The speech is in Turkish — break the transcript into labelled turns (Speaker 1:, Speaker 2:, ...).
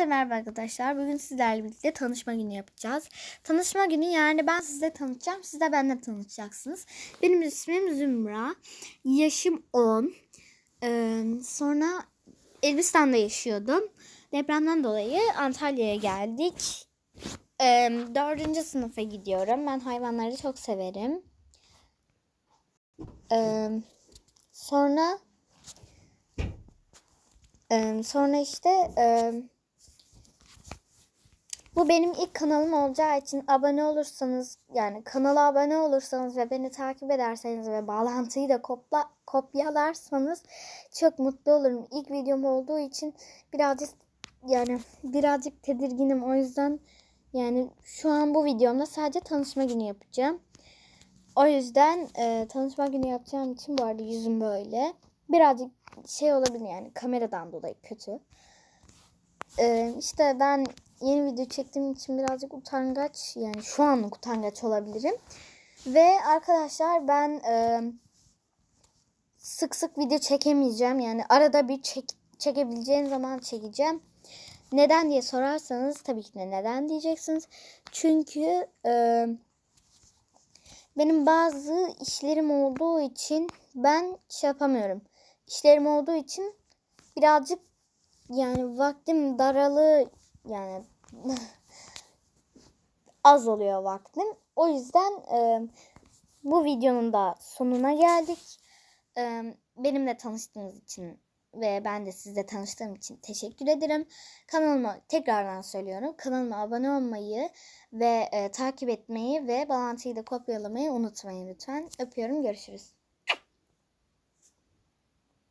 Speaker 1: Hepinize merhaba arkadaşlar. Bugün sizlerle birlikte tanışma günü yapacağız. Tanışma günü yani ben size tanıtacağım. Siz de benimle tanışacaksınız. Benim ismim Zümra. Yaşım 10. Ee, sonra Elbistan'da yaşıyordum. Depremden dolayı Antalya'ya geldik. Ee, dördüncü sınıfa gidiyorum. Ben hayvanları çok severim. Ee, sonra ee, sonra işte e, bu benim ilk kanalım olacağı için abone olursanız yani kanala abone olursanız ve beni takip ederseniz ve bağlantıyı da kopla, kopyalarsanız çok mutlu olurum. İlk videom olduğu için birazcık yani birazcık tedirginim o yüzden yani şu an bu videomda sadece tanışma günü yapacağım. O yüzden e, tanışma günü yapacağım için bu arada yüzüm böyle. Birazcık şey olabilir yani kameradan dolayı kötü. Ee, işte ben yeni video çektiğim için birazcık utangaç yani şu anlık utangaç olabilirim. Ve arkadaşlar ben e, sık sık video çekemeyeceğim. Yani arada bir çek, çekebileceğim zaman çekeceğim. Neden diye sorarsanız tabii ki de neden diyeceksiniz. Çünkü e, benim bazı işlerim olduğu için ben şey yapamıyorum. İşlerim olduğu için birazcık yani vaktim daralı yani az oluyor vaktim. O yüzden e, bu videonun da sonuna geldik. E, benimle tanıştığınız için ve ben de sizle tanıştığım için teşekkür ederim. Kanalıma tekrardan söylüyorum. Kanalıma abone olmayı ve e, takip etmeyi ve bağlantıyı da kopyalamayı unutmayın lütfen. Öpüyorum. Görüşürüz.